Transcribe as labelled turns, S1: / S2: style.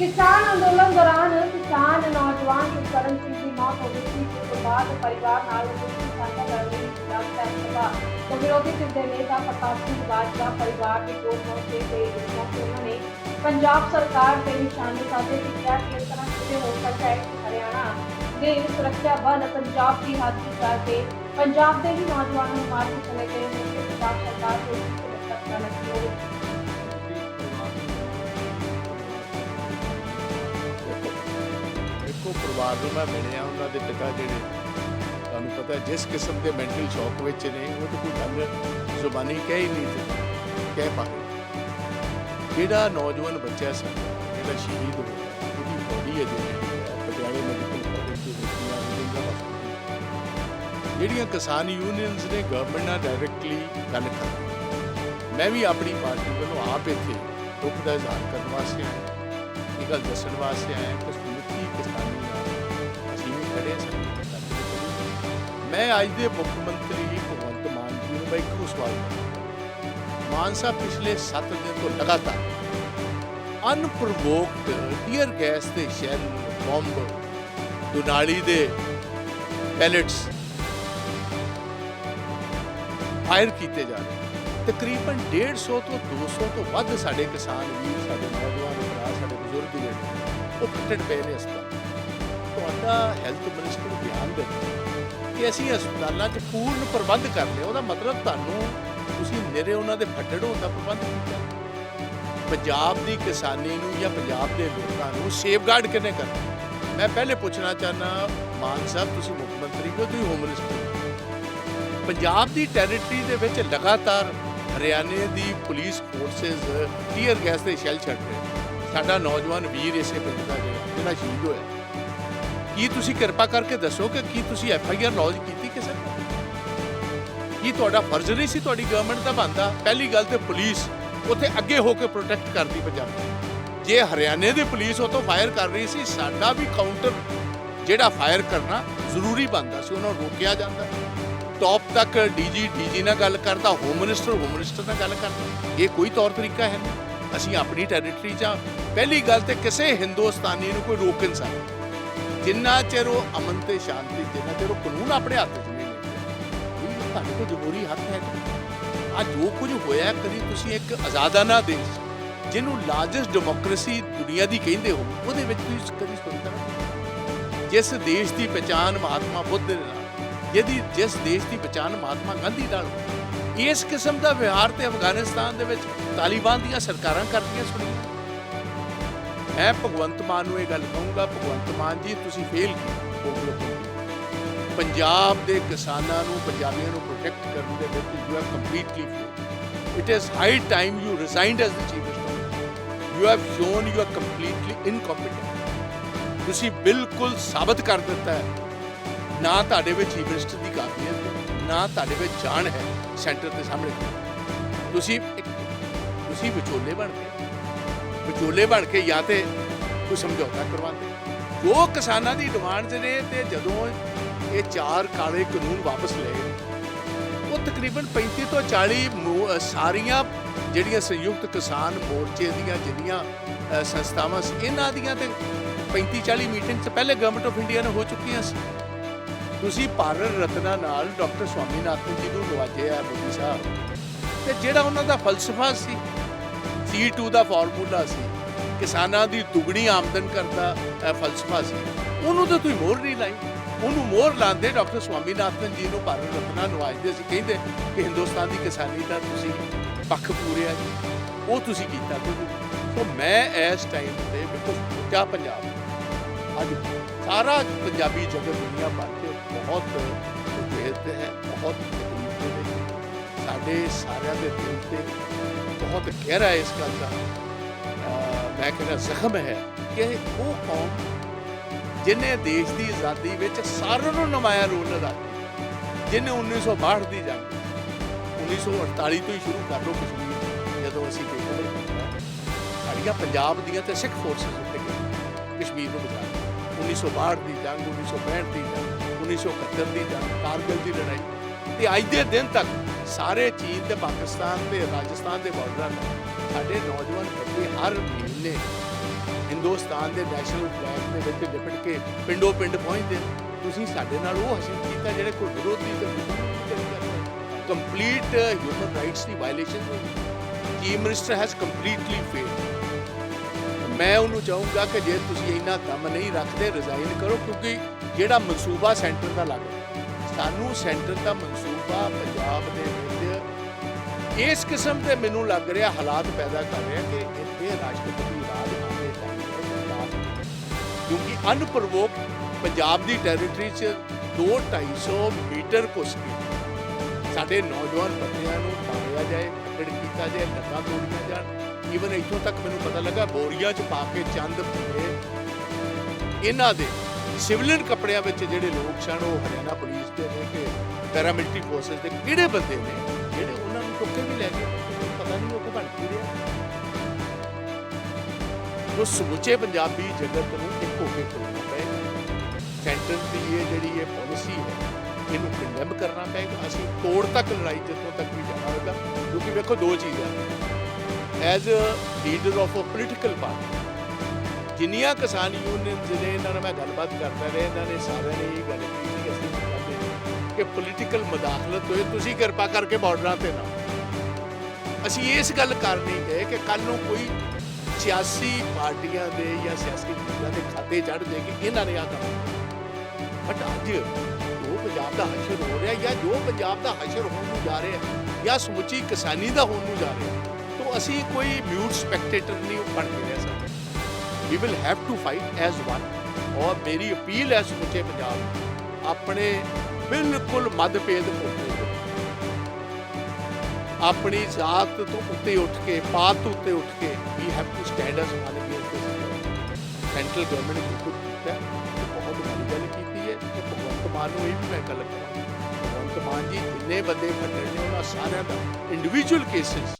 S1: ਕਿਸਾਨ ਅੰਦੋਲਨ ਦੌਰਾਨ ਕਿਸਾਨ, ਨੌਜਵਾਨ ਸੁਖਕਰਨ ਸਿੰਘ ਦੀ ਮੌਤ ਹੋ ਗਈ ਸੀ। ਜਿਸ ਤੋਂ ਬਾਅਦ ਪਰਿਵਾਰ ਨਾਲ ਦੁੱਖ ਸਾਂਝਾ ਕਰਨ ਲਈ ਪੰਜਾਬ ਸਾਹਿਬ ਸਭਾ। ਤੋਂ ਵਿਰੋਧੀ ਧਿਰ ਦੇ ਨੇਤਾ ਪ੍ਰਕਾਸ਼ ਸਿੰਘ ਬਾਜਵਾ ਪਰਿਵਾਰ ਦੇ ਕੋਲ ਪਹੁੰਚੇ ਤੇ ਇਸ ਮੌਕੇ ਉਹਨਾਂ ਨੇ ਪੰਜਾਬ ਸਰਕਾਰ ਤੇ ਨਿਸ਼ਾਨੇ ਸਾਧੇ ਕਿ ਕਿ ਇਸ ਤਰ੍ਹਾਂ ਕਿਵੇਂ ਹੋ ਸਕਦਾ ਹੈ ਕਿ ਹਰਿਆਣਾ ਦੇ ਸੁਰੱਖਿਆ ਬਲ ਪੰਜਾਬ ਦੀ ਹੱਦ ਵਿੱਚ ਜਾ ਕੇ ਪੰਜਾਬ ਦੇ ਹੀ ਨੌਜਵਾਨਾਂ ਨੂੰ ਮਾਰ ਕੇ ਚਲੇ ਗਏ ਨੇ। ਪੰਜਾਬ ਸਰਕਾਰ ਤੋਂ
S2: ਦੇਖੋ ਪਰਿਵਾਰ ਨੂੰ ਮੈਂ ਮਿਲਿਆ ਉਹਨਾਂ ਦੇ ਪਿਤਾ ਜਿਹੜੇ ਤੁਹਾਨੂੰ ਪਤਾ ਜਿਸ ਕਿਸਮ ਦੇ ਮੈਂਟਲ ਸ਼ੌਕ ਵਿੱਚ ਨੇ, ਉਹ ਤਾਂ ਕੋਈ ਗੱਲ ਜ਼ੁਬਾਨੀ ਕਹਿ ਹੀ ਨਹੀਂ ਸਕਦਾ, ਕਹਿ ਪਾਏ ਜਿਹੜਾ ਨੌਜਵਾਨ ਬੱਚਾ ਸੀ, ਜਿਹੜਾ ਸ਼ਹੀਦ ਹੋਇਆ, ਉਹਦੀ ਬੋਡੀ ਅਜੇ ਪਟਿਆਲੇ ਮੈਡੀਕਲ ਕਾਲਜ ਦੇ ਵਿੱਚ ਜਾਂ ਰਜਿੰਦਰਾ ਜਿਹੜੀਆਂ ਕਿਸਾਨ ਯੂਨੀਅਨਸ ਨੇ ਗਵਰਨਮੈਂਟ ਨਾਲ ਡਾਇਰੈਕਟਲੀ ਗੱਲ ਕਰ ਮੈਂ ਵੀ ਆਪਣੀ ਪਾਰਟੀ ਵੱਲੋਂ ਆਪ ਇੱਥੇ ਦੁੱਖ ਦਾ ਇਜ਼ਹਾਰ ਕਰਨ ਵਾਸਤੇ ਆਇਆ, ਇਹ ਗੱਲ ਦੱਸਣ ਵਾਸਤੇ ਆਇਆ, ਕਿ ਸਮੁੱਚੀ ਕਿਸਾਨੀ ਖੜੇ ਹਾਂ ਮੈਂ ਅੱਜ ਦੇ ਮੁੱਖ ਮੰਤਰੀ ਭਗਵੰਤ ਮਾਨ ਜੀ ਨੂੰ ਮੈਂ ਇੱਕੋ ਸਵਾਲ ਕਰਾਂਗਾ ਮਾਨ ਸਾਹਿਬ ਪਿਛਲੇ 7 ਦਿਨ ਤੋਂ ਲਗਾਤਾਰ ਅਨਪ੍ਰੋਵੋਕਡ ਟੀਅਰ ਗੈਸ ਦੇ ਸ਼ੈਲ, ਬੰਬ, ਦੁਨਾਲੀ ਦੇ ਪੈਲੇਟਸ ਫਾਇਰ ਕੀਤੇ ਜਾ ਰਹੇ ਤਕਰੀਬਨ 150 ਤੋਂ 200 ਤੋਂ ਵੱਧ ਸਾਡੇ ਕਿਸਾਨ ਵੀਰ, ਸਾਡੇ ਨੌਜਵਾਨ ਭਰਾ, ਸਾਡੇ ਬਜ਼ੁਰਗ ਜਿਹੜੇ ਉਹ ਫੱਟੜ ਪਏ ਨੇ ਹਸਪਤਾਲ ਤੁਹਾਡਾ ਹੈਲਥ ਮਿਨਿਸਟਰ ਬਿਆਨ ਦੇ ਕਿ ਅਸੀਂ ਹਸਪਤਾਲਾਂ 'ਚ ਪੂਰਨ ਪ੍ਰਬੰਧ ਕਰ ਲਿਆ ਉਹਦਾ ਮਤਲਬ ਤੁਹਾਨੂੰ ਤੁਸੀਂ ਨਿਰੇ ਉਹਨਾਂ ਦੇ ਫੱਟੜ ਹੋਣ ਦਾ ਪ੍ਰਬੰਧ ਕੀਤਾ ਪੰਜਾਬ ਦੀ ਕਿਸਾਨੀ ਨੂੰ ਜਾਂ ਪੰਜਾਬ ਦੇ ਲੋਕਾਂ ਨੂੰ ਸੇਫਗਾਰਡ ਕਿਵੇਂ ਕਰਨਾ? ਮੈਂ ਪਹਿਲੇ ਪੁੱਛਣਾ ਚਾਹਨਾ ਮਾਨ ਸਾਹਿਬ, ਤੁਸੀਂ ਮੁੱਖ ਮੰਤਰੀ ਹੋ ਤੁਸੀਂ ਹੋਮ ਮਿਨਿਸਟਰ ਪੰਜਾਬ ਦੀ ਟੈਰੀਟਰੀ ਦੇ ਵਿੱਚ ਲਗਾਤਾਰ ਹਰਿਆਣੇ ਦੀ ਪੁਲਿਸ ਫੋਰਸਸ ਟੀਅਰ ਗੈਸ ਦੇ ਸ਼ੈਲ ਛੱਡ ਰਹੇ ਸਾਡਾ ਨੌਜਵਾਨ ਵੀਰ ਇਸੇ ਪਿੰਡ ਦਾ ਜਿਹੜਾ ਸ਼ਹੀਦ ਹੋਇਆ। ਕੀ ਤੁਸੀਂ ਕਿਰਪਾ ਕਰਕੇ ਦੱਸੋ ਕਿ ਕੀ ਤੁਸੀਂ ਐਫ ਆਈ ਆਰ ਲੌਜ ਕੀਤੀ ਕਿਸੇ ਨੇ? ਕੀ ਤੁਹਾਡਾ ਫਰਜ਼ ਨਹੀਂ ਸੀ ਤੁਹਾਡੀ ਗਵਰਨਮੈਂਟ ਦਾ ਬੰਦਾ ਪਹਿਲੀ ਗੱਲ ਤੇ ਪੁਲਿਸ ਉੱਥੇ ਅੱਗੇ ਹੋ ਕੇ ਪ੍ਰੋਟੈਕਟ ਕਰਦੀ ਪੰਜਾਬ ਜੇ ਹਰਿਆਣੇ ਦੀ ਪੁਲਿਸ ਉਹ ਫਾਇਰ ਕਰ ਰਹੀ ਸੀ, ਸਾਡਾ ਵੀ ਕਾਊਂਟਰ ਜਿਹੜਾ ਫਾਇਰ ਕਰਨਾ ਜ਼ਰੂਰੀ ਬੰਦਾ ਸੀ, ਉਹਨਾਂ ਨੂੰ ਰੋਕਿਆ ਜਾਂਦਾ। ਟੌਪ ਤੱਕ ਡੀਜੀ ਡੀਜੀ ਨਾਲ ਗੱਲ ਕਰਦਾ ਹੋਮ ਮਿਨਿਸਟਰ ਹੋਮ ਮਿਨਿਸਟਰ ਨਾਲ ਗੱਲ ਕਰਦਾ। ਇਹ ਕੋਈ ਤੌਰ ਤਰੀਕਾ ਹੈ ਨਹੀਂ। ਅਸੀਂ ਆਪਣੀ ਟੈਰੀਟਰੀ 'ਚ ਹਾਂ। ਪਹਿਲੀ ਗੱਲ ਤੇ ਕਿਸੇ ਹਿੰਦੁਸਤਾਨੀ ਨੂੰ ਕੋਈ ਰੋਕ ਨਹੀਂ ਸਕਦਾ। ਜਿੰਨਾ ਚਿਰ ਉਹ ਅਮਨ ਤੇ ਸ਼ਾਂਤੀ, ਜਿੰਨਾ ਚਿਰ ਉਹ ਕਾਨੂੰਨ ਆਪਣੇ ਹੱਥ 'ਚ ਨਹੀਂ ਲੈਂਦੇ ਤੁਹਾਡੇ ਕੋਲ ਜ਼ਰੂਰੀ ਹੱਕ ਹੈ ਆ ਜੋ ਕੁਝ ਹੋਇਆ ਕਦੀ ਤੁਸੀਂ ਇੱਕ ਆਜ਼ਾਦਾਨਾ ਦੇਸ਼ ਜਿਹਨੂੰ ਲਾਰਜੈਸਟ ਡੈਮੋਕ੍ਰੇਸੀ ਦੁਨੀਆ ਦੀ ਕਹਿੰਦੇ ਹੋ, ਉਹਦੇ ਵਿੱਚ ਤੁਸੀਂ ਕਦੀ ਸੁਣਦਾ ਜਿਸ ਦੇਸ਼ ਦੀ ਪਛਾਣ ਮਹਾਤਮਾ ਬੁੱਧ ਦੇ ਨਾਲ, ਜਿਹਦੀ ਜਿਸ ਦੇਸ਼ ਦੀ ਪਛਾਣ ਮਹਾਤਮਾ ਗਾਂਧੀ ਨਾਲ ਇਸ ਕਿਸਮ ਦਾ ਵਿਹਾਰ ਤੇ ਅਫਗਾਨਿਸਤਾਨ ਦੇ ਵਿੱਚ ਤਾਲਿਬਾਨ ਦੀਆਂ ਸਰਕਾਰਾਂ ਕਰਦੀਆਂ ਸੁਣੀਆਂ। ਮੈਂ ਭਗਵੰਤ ਮਾਨ ਨੂੰ ਇਹ ਗੱਲ ਕਹੂੰਗਾ, ਭਗਵੰਤ ਮਾਨ ਜੀ, ਤੁਸੀਂ ਫੇਲ ਕੀਤੇ। ਪੰਜਾਬ ਦੇ ਕਿਸਾਨਾਂ ਨੂੰ ਪੰਜਾਬੀਆਂ ਨੂੰ ਪ੍ਰੋਟੈਕਟ ਕਰਨ ਦੇ ਵਿੱਚ you have completely fail it is high time you resigned as the chief minister you have shown you are completely incompetent ਤੁਸੀਂ ਬਿਲਕੁਲ ਸਾਬਤ ਕਰ ਦਿੱਤਾ ਹੈ। ਨਾ ਤੁਹਾਡੇ ਵਿੱਚ ਚੀਫ ਮਿਨਿਸਟਰ ਦੀ ਕਾਬਲੀਅਤ ਹੈ, ਨਾ ਤੁਹਾਡੇ ਵਿੱਚ ਜਾਣ ਹੈ ਸੈਂਟਰ ਦੇ ਸਾਹਮਣੇ। ਤੁਸੀਂ ਤੁਸੀਂ ਵਿਚੋਲੇ ਬਣ ਕੇ ਵਿਚੋਲੇ ਬਣ ਕੇ ਜਾਂ ਤੇ ਕੋਈ ਸਮਝੌਤਾ ਕਰਵਾਉਂਦੇ। ਜੋ ਕਿਸਾਨਾਂ ਦੀ ਡਿਮਾਂਡ ਨੇ ਤੇ ਜਦੋਂ ਇਹ ਚਾਰ ਕਾਲੇ ਕਾਨੂੰਨ ਵਾਪਸ ਲਏ, ਉਹ ਤਕਰੀਬਨ 35 ਤੋਂ 40 ਸਾਰੀਆਂ ਜਿਹੜੀਆਂ ਸੰਯੁਕਤ ਕਿਸਾਨ ਮੋਰਚੇ ਦੀਆਂ ਜਿੰਨੀਆਂ ਸੰਸਥਾਵਾਂ ਸੀ, ਇਹਨਾਂ ਦੀਆਂ ਤੇ 35 40 ਮੀਟਿੰਗ ਤੋਂ ਪਹਿਲੇ ਗਵਰਨਮੈਂਟ ਆਫ ਇੰਡੀਆ ਨੇ ਹੋ ਚੁੱਕੀਆਂ ਸੀ। ਤੁਸੀਂ ਭਾਰਤ ਰਤਨਾ ਨਾਲ ਡਾਕਟਰ ਸਵਾਮੀਨਾਥਨ ਜੀ ਨੂੰ ਨਵਾਜਿਆ ਮੋਦੀ ਸਾਹਿਬ। ਤੇ ਜਿਹੜਾ ਉਹਨਾਂ ਦਾ ਫਲਸਫਾ ਸੀ C2 ਦਾ ਫਾਰਮੂਲਾ ਸੀ। ਕਿਸਾਨਾਂ ਦੀ ਦੁੱਗਣੀ ਆਮਦਨ ਕਰਦਾ ਅ, ਫਲਸਫਾ ਸੀ। ਉਹਨੂੰ ਤਾਂ ਤੁਸੀਂ ਮੋਹਰ ਨਹੀਂ ਲਾਈ। ਉਹਨੂੰ ਮੋਹਰ ਲਾਉਂਦੇ ਡਾਕਟਰ ਸਵਾਮੀਨਾਥਨ ਜੀ ਨੂੰ ਭਾਰਤ ਰਤਨਾ ਨਵਾਜਦੇ ਸੀ। ਕਹਿੰਦੇ ਕਿ ਹਿੰਦੁਸਤਾਨ ਦੀ ਕਿਸਾਨੀ ਦਾ ਤੁਸੀਂ ਪੱਖ ਪੂਰਿਆ ਜੀ। ਉਹ ਤੁਸੀਂ ਕੀਤਾ ਸੋ ਮੈਂ ਇਸ ਟਾਈਮ ਤੇ ਬਿਲਕੁਲ ਸਮੁੱਚਾ ਪੰਜਾਬ। ਅੱਜ ਸਾਰਾ ਪੰਜਾਬੀ ਜਗਤ ਦੁਨੀਆ ਭਰ ਕੇ ਬਹੁਤ ਉਦੇਤ ਹੈ ਬਹੁਤ ਤਕਲੀਫ ਦੇ ਸਾਡੇ ਸਾਰਿਆਂ ਦੇ ਦਿਲ ਤੇ ਬਹੁਤ ਗਹਿਰਾ ਇਸ ਗੱਲ ਦਾ ਮੈਂ ਕਹਿੰਦਾ ਜ਼ਖਮ ਹੈ ਕਿ ਉਹ ਕੌਮ ਜਿਨੇ ਦੇਸ਼ ਦੀ ਆਜ਼ਾਦੀ ਵਿੱਚ ਸਾਰਿਆਂ ਨੂੰ ਨਮਾਇਆ ਰੋਲ ਅਦਾ ਕੀਤਾ ਜਿਨੇ 1962 ਦੀ ਜੰਗ 1948 ਤੋਂ ਹੀ ਸ਼ੁਰੂ ਕਰ ਲਓ ਕਸ਼ਮੀਰ ਜਦੋਂ ਅਸੀਂ ਟੇਕਓਵਰ ਸਾਡੀਆਂ ਪੰਜਾਬ ਦੀਆਂ ਤੇ ਸਿੱਖ ਫੋਰਸਸ ਉੱਤੇ ਗਏ ਕਸ਼ਮੀਰ ਨੂੰ ਬਚਾ ਲਿਆ 1962 ਦੀ ਜੰਗ 1965 ਦੀ ਜੰਗ 1971 ਦੀ ਜੰਗ ਕਾਰਗਿਲ ਦੀ ਲੜਾਈ ਤੇ ਅੱਜ ਦੇ ਦਿਨ ਤੱਕ ਸਾਰੇ ਚੀਨ ਤੇ ਪਾਕਿਸਤਾਨ ਤੇ ਰਾਜਸਥਾਨ ਦੇ ਬਾਰਡਰਾਂ ਤੇ ਸਾਡੇ ਨੌਜਵਾਨ ਬੱਚੇ ਹਰ ਮਹੀਨੇ ਹਿੰਦੁਸਤਾਨ ਦੇ ਨੈਸ਼ਨਲ ਫਲੈਗ ਦੇ ਵਿੱਚ ਲਿਪਟ ਕੇ ਪਿੰਡੋ ਪਿੰਡ ਪਹੁੰਚਦੇ ਤੁਸੀਂ ਸਾਡੇ ਨਾਲ ਉਹ ਹਾਸਿਲ ਕੀਤਾ ਜਿਹੜੇ ਕੋਈ ਵਿਰੋਧੀ ਤੇ ਕੰਪਲੀਟ ਹਿਊਮਨ ਰਾਈਟਸ ਦੀ ਵਾਇਲੇਸ਼ਨ ਹੋਈ। Chief minister has completely failed ਮੈਂ ਉਹਨੂੰ ਚਾਹੂੰਗਾ ਕਿ ਜੇ ਤੁਸੀਂ ਇੰਨਾ ਦਮ ਨਹੀਂ ਰੱਖਦੇ ਰਿਜ਼ਾਈਨ ਕਰੋ, ਕਿਉਂਕਿ ਜਿਹੜਾ ਮਨਸੂਬਾ ਸੈਂਟਰ ਦਾ ਲੱਗਦਾ ਸਾਨੂੰ ਸੈਂਟਰ ਦਾ ਮਨਸੂਬਾ ਪੰਜਾਬ ਦੇ ਵਿੱਚ ਇਸ ਕਿਸਮ ਦੇ ਮੈਨੂੰ ਲੱਗ ਰਿਹਾ ਹਾਲਾਤ ਪੈਦਾ ਕਰ ਰਿਹਾ ਕਿ ਇੱਥੇ ਰਾਸ਼ਟਰਪਤੀ ਰਾਜ ਆਉਂਦੇ ਟਾਈਮ ਕਿਉਂਕਿ ਅਨਪਰਵੋਕ ਪੰਜਾਬ ਦੀ ਟੈਰੀਟਰੀ 'ਚ 2-250 ਮੀਟਰ ਘੁਸ ਕੇ ਸਾਡੇ ਨੌਜਵਾਨ ਬੱਚਿਆਂ ਨੂੰ ਮਾਰਿਆ ਜਾਏ ਪਕੜ ਕੀਤਾ ਜਾਏ ਲੱਤਾਂ ਤੋੜੀਆਂ ਜਾਣ। ਈਵਨ ਇੱਥੋਂ ਤੱਕ ਮੈਨੂੰ ਪਤਾ ਲੱਗਾ ਬੋਰੀਆਂ 'ਚ ਪਾ ਕੇ ਚੰਦ ਪੂਰੇ ਇਹਨਾਂ ਦੇ ਸਿਵਲਿਅਨ ਕੱਪੜਿਆਂ ਵਿੱਚ ਜਿਹੜੇ ਲੋਕ ਸਨ, ਉਹ ਹਰਿਆਣਾ ਪੁਲਿਸ ਦੇ ਨੇ ਕਿ ਪੈਰਾਮਿਲਟਰੀ ਫੋਰਸਸ ਦੇ ਕਿਹੜੇ ਬੰਦੇ ਨੇ? ਜਿਹੜੇ ਉਹਨਾਂ ਨੂੰ ਟੁੱਕੇ ਵੀ ਲੈ ਗਏ ਪਤਾ ਨਹੀਂ ਉਹ ਬਣ ਕੀ ਰਿਹਾ। ਉਹ ਸਮੁੱਚੇ ਪੰਜਾਬੀ ਜਗਤ ਨੂੰ ਇੱਕ ਹੋ ਕੇ ਚੱਲਣਾ ਪਏਗਾ ਸੈਂਟਰ ਦੀ ਇਹ ਜਿਹੜੀ ਇਹ ਪਾਲਿਸੀ ਹੈ, ਇਹਨੂੰ ਕੰਡੈਮ ਕਰਨਾ ਪਏਗਾ ਅਸੀਂ ਤੋੜ ਤੱਕ ਲੜਾਈ ਜਿੱਥੋਂ ਤੱਕ ਵੀ ਜਾਣਾ ਹੋਵੇਗਾ ਕਿਉਂਕਿ ਵੇਖੋ ਦੋ ਚੀਜ਼ਾਂ। As a leader of a political party ਜਿੰਨੀਆਂ ਕਿਸਾਨ ਯੂਨੀਅਨਸ ਨੇ ਇਹਨਾਂ ਨਾਲ ਮੈਂ ਗੱਲਬਾਤ ਕਰਦਾ ਰਿਹਾ, ਇਹਨਾਂ ਨੇ ਸਾਰਿਆਂ ਨੇ ਇਹ ਗੱਲ ਕੀਤੀ ਕਿ ਅਸੀਂ ਚਾਹੁੰਦੇ ਕਿ ਪੋਲੀਟੀਕਲ ਮਦਾਖਲਤ ਹੋਏ, ਤੁਸੀਂ ਕਿਰਪਾ ਕਰਕੇ ਬਾਰਡਰਾਂ ਤੇ ਨਾ ਅਸੀਂ ਇਸ ਗੱਲ ਕਰ ਹੈ ਕਿ ਕੱਲ ਨੂੰ ਕੋਈ ਸਿਆਸੀ ਪਾਰਟੀਆਂ ਦੇ ਜਾਂ ਸਿਆਸੀ ਲੀਡਰਾਂ ਦੇ ਖਾਤੇ ਚੜ ਜਾਏਗੀ ਇਹਨਾਂ ਨੇ ਆ ਕੰਮ ਬਟ ਅੱਜ ਜੋ ਪੰਜਾਬ ਦਾ ਹਸ਼ਰ ਹੋ ਰਿਹਾ ਜਾਂ ਜੋ ਪੰਜਾਬ ਦਾ ਹਸ਼ਰ ਹੋਣ ਨੂੰ ਜਾ ਰਿਹਾ ਜਾਂ ਸਮੁੱਚੀ ਕਿਸਾਨੀ ਦਾ ਹੋਣ ਨੂੰ ਜਾ ਰਿਹਾ, ਤਾਂ ਅਸੀਂ ਕੋਈ ਮਿਊਟ ਸਪੈਕਟੇਟਰ ਨਹੀਂ ਬਣ ਕੇ ਰਹਿ ਸਕਦੇ। We will have to fight as one ਔਰ ਮੇਰੀ ਅਪੀਲ ਹੈ ਸਮੁੱਚੇ ਪੰਜਾਬ ਆਪਣੇ ਬਿਲਕੁਲ ਮਤਭੇਦ ਭੁੱਲ ਆਪਣੀ ਜ਼ਾਤ ਤੋਂ ਉੱਤੇ ਉੱਠ ਕੇ ਪਾਤ ਤੋਂ ਉੱਤੇ ਉੱਠ ਕੇ we have to stand as one against central government ਨੇ ਕੁਝ ਕੀਤਾ ਬਹੁਤ ਵੱਡੀ ਗੱਲ ਕੀਤੀ ਹੈ ਤੇ ਭਗਵੰਤ ਮਾਨ ਨੂੰ ਇਹ ਵੀ ਮੈਂ ਗੱਲ ਕਰਾਂ ਭਗਵੰਤ ਮਾਨ ਜੀ ਜਿੰਨੇ ਬੰਦੇ ਫੱਟੇ ਨੇ ਉਹਨਾਂ ਸਾਰਿਆਂ ਦਾ ਇੰਡੀਵਿਜੂਅਲ ਕੇਸਿਸ